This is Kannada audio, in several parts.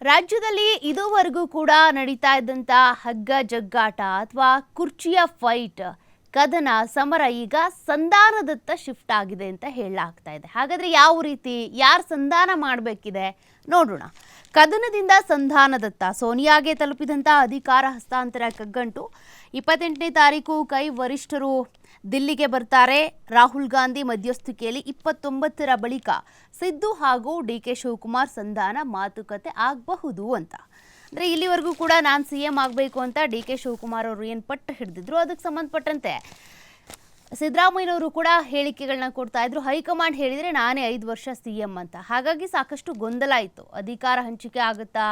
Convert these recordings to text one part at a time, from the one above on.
ರಾಜ್ಯದಲ್ಲಿ ಇದುವರೆಗೂ ಕೂಡ ನಡೀತಾ ಇದ್ದಂಥ ಹಗ್ಗ ಜಗ್ಗಾಟ ಅಥವಾ ಕುರ್ಚಿಯ ಫೈಟ್ ಕದನ ಸಮರ ಈಗ ಸಂಧಾನದತ್ತ ಶಿಫ್ಟ್ ಆಗಿದೆ ಅಂತ ಹೇಳಲಾಗ್ತಾ ಇದೆ. ಹಾಗಾದರೆ ಯಾವ ರೀತಿ, ಯಾರು ಸಂಧಾನ ಮಾಡಬೇಕಿದೆ? ನೋಡೋಣ. ಕದನದಿಂದ ಸಂಧಾನದತ್ತ ಸೋನಿಯಾಗೆ ತಲುಪಿದಂಥ ಅಧಿಕಾರ ಹಸ್ತಾಂತರ ಕಗ್ಗಂಟು ಇಪ್ಪತ್ತೆಂಟನೇ ತಾರೀಕು ಕೈ ವರಿಷ್ಠರು ದಿಲ್ಲಿಗೆ ಬರ್ತಾರೆ. ರಾಹುಲ್ ಗಾಂಧಿ ಮಧ್ಯಸ್ಥಿಕೆಯಲ್ಲಿ ಇಪ್ಪತ್ತೊಂಬತ್ತರ ಬಳಿಕ ಸಿದ್ದು ಹಾಗೂ ಡಿ ಕೆ ಶಿವಕುಮಾರ್ ಸಂಧಾನ ಮಾತುಕತೆ ಆಗಬಹುದು ಅಂತ. ಅಂದರೆ ಇಲ್ಲಿವರೆಗೂ ಕೂಡ ನಾನು ಸಿ ಎಂ ಆಗಬೇಕು ಅಂತ ಡಿ ಕೆ ಶಿವಕುಮಾರ್ ಅವರು ಏನು ಪಟ್ಟು ಹಿಡಿದಿದ್ರು, ಅದಕ್ಕೆ ಸಂಬಂಧಪಟ್ಟಂತೆ ಸಿದ್ದರಾಮಯ್ಯನವರು ಕೂಡ ಹೇಳಿಕೆಗಳನ್ನ ಕೊಡ್ತಾ ಇದ್ರು. ಹೈಕಮಾಂಡ್ ಹೇಳಿದರೆ ನಾನೇ ಐದು ವರ್ಷ ಸಿ ಎಂ ಅಂತ. ಹಾಗಾಗಿ ಸಾಕಷ್ಟು ಗೊಂದಲ ಇತ್ತು. ಅಧಿಕಾರ ಹಂಚಿಕೆ ಆಗುತ್ತಾ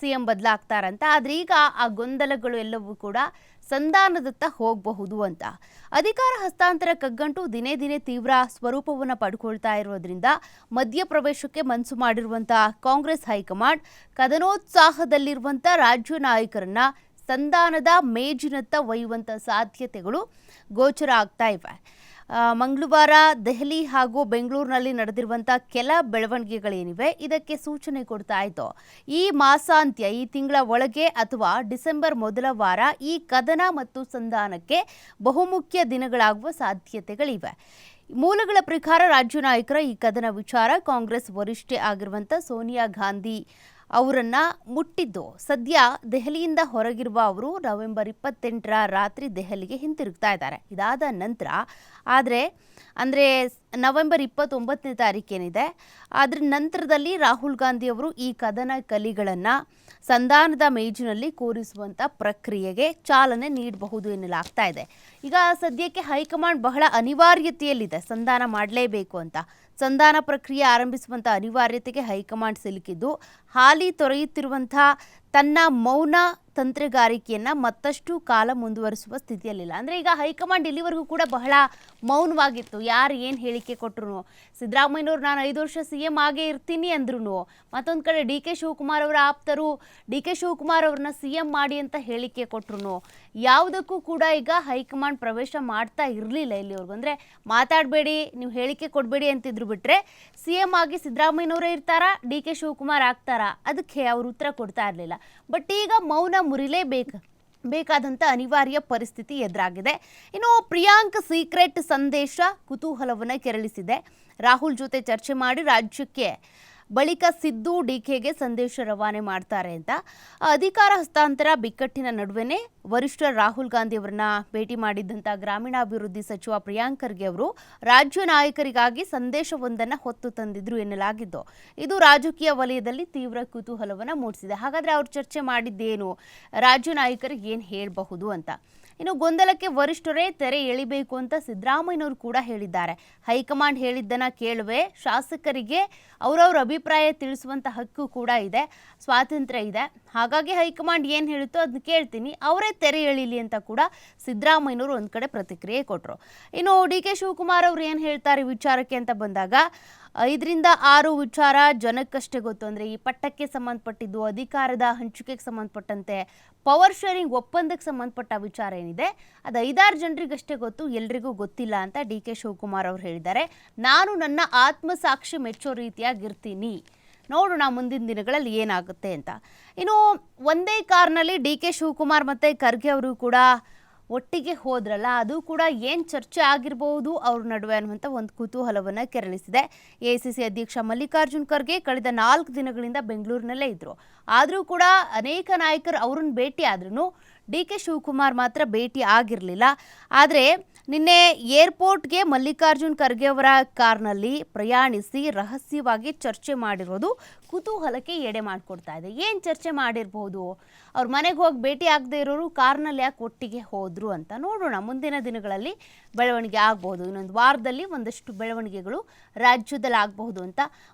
ಸಿ ಎಂ ಬದಲಾಗ್ತಾರಂತ. ಆದರೆ ಈಗ ಆ ಗೊಂದಲಗಳು ಎಲ್ಲವೂ ಕೂಡ ಸಂಧಾನದತ್ತ ಹೋಗಬಹುದು ಅಂತ. ಅಧಿಕಾರ ಹಸ್ತಾಂತರ ಕಗ್ಗಂಟು ದಿನೇ ದಿನೇ ತೀವ್ರ ಸ್ವರೂಪವನ್ನು ಪಡ್ಕೊಳ್ತಾ ಇರೋದ್ರಿಂದ ಮಧ್ಯಪ್ರವೇಶಕ್ಕೆ ಮನಸ್ಸು ಮಾಡಿರುವಂತಹ ಕಾಂಗ್ರೆಸ್ ಹೈಕಮಾಂಡ್ ಕದನೋತ್ಸಾಹದಲ್ಲಿರುವಂಥ ರಾಜ್ಯ ನಾಯಕರನ್ನ ಸಂಧಾನದ ಮೇಜಿನತ್ತ ಒಯ್ಯುವಂಥ ಸಾಧ್ಯತೆಗಳು ಗೋಚರ ಆಗ್ತಾ ಇವೆ. ಮಂಗಳವಾರ ದೆಹಲಿ ಹಾಗೂ ಬೆಂಗಳೂರಿನಲ್ಲಿ ನಡೆದಿರುವಂಥ ಕೆಲ ಬೆಳವಣಿಗೆಗಳೇನಿವೆ, ಇದಕ್ಕೆ ಸೂಚನೆ ಕೊಡ್ತಾ ಇತ್ತು ಈ ಮಾಸಾಂತ್ಯ, ಈ ತಿಂಗಳ ಒಳಗೆ ಅಥವಾ ಡಿಸೆಂಬರ್ ಮೊದಲ ವಾರ ಈ ಕದನ ಮತ್ತು ಸಂಧಾನಕ್ಕೆ ಬಹುಮುಖ್ಯ ದಿನಗಳಾಗುವ ಸಾಧ್ಯತೆಗಳಿವೆ. ಮೂಲಗಳ ಪ್ರಕಾರ ರಾಜ್ಯ ನಾಯಕರ ಈ ಕದನ ವಿಚಾರ ಕಾಂಗ್ರೆಸ್ ವರಿಷ್ಠೆ ಆಗಿರುವಂಥ ಸೋನಿಯಾ ಗಾಂಧಿ ಅವರನ್ನ ಮುಟ್ಟಿದ್ದು. ಸದ್ಯ ದೆಹಲಿಯಿಂದ ಹೊರಗಿರುವ ಅವರು ನವೆಂಬರ್ ಇಪ್ಪತ್ತೆಂಟರ ರಾತ್ರಿ ದೆಹಲಿಗೆ ಹಿಂತಿರುಗ್ತಾ ಇದ್ದಾರೆ. ಇದಾದ ನಂತರ, ಆದರೆ, ಅಂದರೆ ನವೆಂಬರ್ ಇಪ್ಪತ್ತೊಂಬತ್ತನೇ ತಾರೀಕೇನಿದೆ ಅದರ ನಂತರದಲ್ಲಿ ರಾಹುಲ್ ಗಾಂಧಿ ಅವರು ಈ ಕದನ ಕಲಿಗಳನ್ನು ಸಂಧಾನದ ಮೇಜಿನಲ್ಲಿ ಕೂರಿಸುವಂಥ ಪ್ರಕ್ರಿಯೆಗೆ ಚಾಲನೆ ನೀಡಬಹುದು ಎನ್ನಲಾಗ್ತಾ ಇದೆ. ಈಗ ಸದ್ಯಕ್ಕೆ ಹೈಕಮಾಂಡ್ ಬಹಳ ಅನಿವಾರ್ಯತೆಯಲ್ಲಿದೆ. ಸಂಧಾನ ಮಾಡಲೇಬೇಕು ಅಂತ. ಸಂಧಾನ ಪ್ರಕ್ರಿಯೆ ಆರಂಭಿಸುವಂಥ ಅನಿವಾರ್ಯತೆಗೆ ಹೈಕಮಾಂಡ್ ಸಿಲುಕಿದ್ದು ಹಾಲಿ ತೊರೆಯುತ್ತಿರುವಂಥ ತನ್ನ ಮೌನ ತಂತ್ರಗಾರಿಕೆಯನ್ನು ಮತ್ತಷ್ಟು ಕಾಲ ಮುಂದುವರಿಸುವ ಸ್ಥಿತಿಯಲ್ಲಿಲ್ಲ. ಅಂದರೆ ಈಗ ಹೈಕಮಾಂಡ್ ಇಲ್ಲಿವರೆಗೂ ಕೂಡ ಬಹಳ ಮೌನವಾಗಿತ್ತು. ಯಾರು ಏನು ಹೇಳಿಕೆ ಕೊಟ್ಟರು ಸಿದ್ದರಾಮಯ್ಯನವ್ರು ನಾನು ಐದು ವರ್ಷ ಸಿ ಎಂ ಆಗೇ ಇರ್ತೀನಿ ಅಂದ್ರೂ ಮತ್ತೊಂದು ಕಡೆ ಡಿ ಕೆ ಶಿವಕುಮಾರ್ ಅವರ ಆಪ್ತರು, ಡಿ ಕೆ ಶಿವಕುಮಾರ್ ಅವ್ರನ್ನ ಸಿ ಎಂ ಮಾಡಿ ಅಂತ ಹೇಳಿಕೆ ಕೊಟ್ಟರು ಯಾವುದಕ್ಕೂ ಕೂಡ ಈಗ ಹೈಕಮಾಂಡ್ ಪ್ರವೇಶ ಮಾಡ್ತಾ ಇರಲಿಲ್ಲ ಇಲ್ಲಿವರೆಗೂ. ಅಂದರೆ ಮಾತಾಡಬೇಡಿ, ನೀವು ಹೇಳಿಕೆ ಕೊಡಬೇಡಿ ಅಂತಿದ್ರು ಬಿಟ್ಟರೆ ಸಿ ಎಂ ಆಗಿ ಸಿದ್ದರಾಮಯ್ಯನವರೇ ಇರ್ತಾರಾ, ಡಿ ಕೆ ಶಿವಕುಮಾರ್ ಆಗ್ತಾರಾ? ಅದಕ್ಕೆ ಅವರು ಉತ್ತರ ಕೊಡ್ತಾ ಇರಲಿಲ್ಲ. ಬಟ್ ಈಗ ಮೌನ ಮುರಿಲೇಬೇಕು. ಬೇಕಾದಂಥ ಅನಿವಾರ್ಯ ಪರಿಸ್ಥಿತಿ ಎದುರಾಗಿದೆ. ಇನ್ನು ಪ್ರಿಯಾಂಕ್ ಸೀಕ್ರೆಟ್ ಸಂದೇಶ ಕುತೂಹಲವನ್ನು ಕೆರಳಿಸಿದೆ. ರಾಹುಲ್ ಜೊತೆ ಚರ್ಚೆ ಮಾಡಿ ರಾಜ್ಯಕ್ಕೆ ಬಳಿಕ ಸಿದ್ದು ಡಿಕೆಗೆ ಸಂದೇಶ ರವಾನೆ ಮಾಡ್ತಾರೆ ಅಂತ. ಅಧಿಕಾರ ಹಸ್ತಾಂತರ ಬಿಕ್ಕಟ್ಟಿನ ನಡುವೆನೇ ವರಿಷ್ಠ ರಾಹುಲ್ ಗಾಂಧಿ ಅವರನ್ನ ಭೇಟಿ ಮಾಡಿದ್ದಂಥ ಗ್ರಾಮೀಣಾಭಿವೃದ್ಧಿ ಸಚಿವ ಪ್ರಿಯಾಂಕ್ ಖರ್ಗೆ ಅವರು ರಾಜ್ಯ ನಾಯಕರಿಗಾಗಿ ಸಂದೇಶವೊಂದನ್ನು ಹೊತ್ತು ತಂದಿದ್ರು ಎನ್ನಲಾಗಿದ್ದು, ಇದು ರಾಜಕೀಯ ವಲಯದಲ್ಲಿ ತೀವ್ರ ಕುತೂಹಲವನ್ನು ಮೂಡಿಸಿದೆ. ಹಾಗಾದ್ರೆ ಅವರು ಚರ್ಚೆ ಮಾಡಿದ್ದೇನು? ರಾಜ್ಯ ನಾಯಕರಿಗೆ ಏನು ಹೇಳಬಹುದು ಅಂತ. ಇನ್ನು ಗೊಂದಲಕ್ಕೆ ವರಿಷ್ಠರೇ ತೆರೆ ಎಳಿಬೇಕು ಅಂತ ಸಿದ್ದರಾಮಯ್ಯನವರು ಕೂಡ ಹೇಳಿದ್ದಾರೆ. ಹೈಕಮಾಂಡ್ ಹೇಳಿದ್ದನ್ನು ಕೇಳುವೆ, ಶಾಸಕರಿಗೆ ಅವರವ್ರ ಅಭಿಪ್ರಾಯ ತಿಳಿಸುವಂತ ಹಕ್ಕು ಕೂಡ ಇದೆ, ಸ್ವಾತಂತ್ರ್ಯ ಇದೆ. ಹಾಗಾಗಿ ಹೈಕಮಾಂಡ್ ಏನು ಹೇಳುತ್ತೋ ಅದನ್ನ ಕೇಳ್ತೀನಿ. ಅವರೇ ತೆರೆ ಎಳಿಲಿ ಅಂತ ಕೂಡ ಸಿದ್ದರಾಮಯ್ಯನವರು ಒಂದು ಕಡೆ ಪ್ರತಿಕ್ರಿಯೆ ಕೊಟ್ಟರು ಇನ್ನು ಡಿ ಕೆ ಶಿವಕುಮಾರ್ ಅವರು ಏನು ಹೇಳ್ತಾರೆ ವಿಚಾರಕ್ಕೆ ಅಂತ ಬಂದಾಗ ಐದರಿಂದ ಆರು ವಿಚಾರ ಜನಕ್ಕಷ್ಟೇ ಗೊತ್ತು. ಅಂದರೆ ಈ ಪಟ್ಟಕ್ಕೆ ಸಂಬಂಧಪಟ್ಟಿದ್ದು, ಅಧಿಕಾರದ ಹಂಚಿಕೆಗೆ ಸಂಬಂಧಪಟ್ಟಂತೆ ಪವರ್ ಶೇರಿಂಗ್ ಒಪ್ಪಂದಕ್ಕೆ ಸಂಬಂಧಪಟ್ಟ ವಿಚಾರ ಏನಿದೆ, ಅದು ಐದಾರು ಜನರಿಗಷ್ಟೇ ಗೊತ್ತು, ಎಲ್ರಿಗೂ ಗೊತ್ತಿಲ್ಲ ಅಂತ ಡಿ ಕೆ ಶಿವಕುಮಾರ್ ಅವರು ಹೇಳಿದ್ದಾರೆ. ನಾನು ನನ್ನ ಆತ್ಮಸಾಕ್ಷಿ ಮೆಚ್ಚೋ ರೀತಿಯಾಗಿರ್ತೀನಿ. ನೋಡೋಣ ಮುಂದಿನ ದಿನಗಳಲ್ಲಿ ಏನಾಗುತ್ತೆ ಅಂತ. ಇನ್ನು ಒಂದೇ ಕಾರ್ನಲ್ಲಿ ಡಿ ಕೆ ಶಿವಕುಮಾರ್ ಮತ್ತು ಖರ್ಗೆ ಅವರು ಕೂಡ ಒಟ್ಟಿಗೆ ಹೋದ್ರಲ್ಲ, ಅದು ಕೂಡ ಏನು ಚರ್ಚೆ ಆಗಿರಬಹುದು ಅವ್ರ ನಡುವೆ ಅನ್ನುವಂಥ ಒಂದು ಕುತೂಹಲವನ್ನು ಕೆರಳಿಸಿದೆ. ಎ ಸಿ ಸಿ ಅಧ್ಯಕ್ಷ ಮಲ್ಲಿಕಾರ್ಜುನ್ ಖರ್ಗೆ ಕಳೆದ ನಾಲ್ಕು ದಿನಗಳಿಂದ ಬೆಂಗಳೂರಿನಲ್ಲೇ ಇದ್ದರು ಆದರೂ ಕೂಡ ಅನೇಕ ನಾಯಕರು ಅವ್ರನ್ನ ಭೇಟಿ ಆದ್ರೂ ಡಿ ಕೆ ಶಿವಕುಮಾರ್ ಮಾತ್ರ ಭೇಟಿ ಆಗಿರಲಿಲ್ಲ. ಆದರೆ ನಿನ್ನೆ ಏರ್ಪೋರ್ಟ್ಗೆ ಮಲ್ಲಿಕಾರ್ಜುನ್ ಖರ್ಗೆ ಅವರ ಕಾರ್ನಲ್ಲಿ ಪ್ರಯಾಣಿಸಿ ರಹಸ್ಯವಾಗಿ ಚರ್ಚೆ ಮಾಡಿರೋದು ಕುತೂಹಲಕ್ಕೆ ಎಡೆ ಮಾಡಿಕೊಡ್ತಾ ಇದೆ. ಏನು ಚರ್ಚೆ ಮಾಡಿರಬಹುದು ಅವ್ರ ಮನೆಗೆ ಹೋಗಿ ಭೇಟಿ ಆಗದೆ ಇರೋರು ಕಾರ್ನಲ್ಲಿ ಯಾಕೆ ಒಟ್ಟಿಗೆ ಹೋದರು ಅಂತ ನೋಡೋಣ. ಮುಂದಿನ ದಿನಗಳಲ್ಲಿ ಬೆಳವಣಿಗೆ ಆಗ್ಬೋದು. ಇನ್ನೊಂದು ವಾರದಲ್ಲಿ ಒಂದಷ್ಟು ಬೆಳವಣಿಗೆಗಳು ರಾಜ್ಯದಲ್ಲಿ ಆಗಬಹುದು ಅಂತ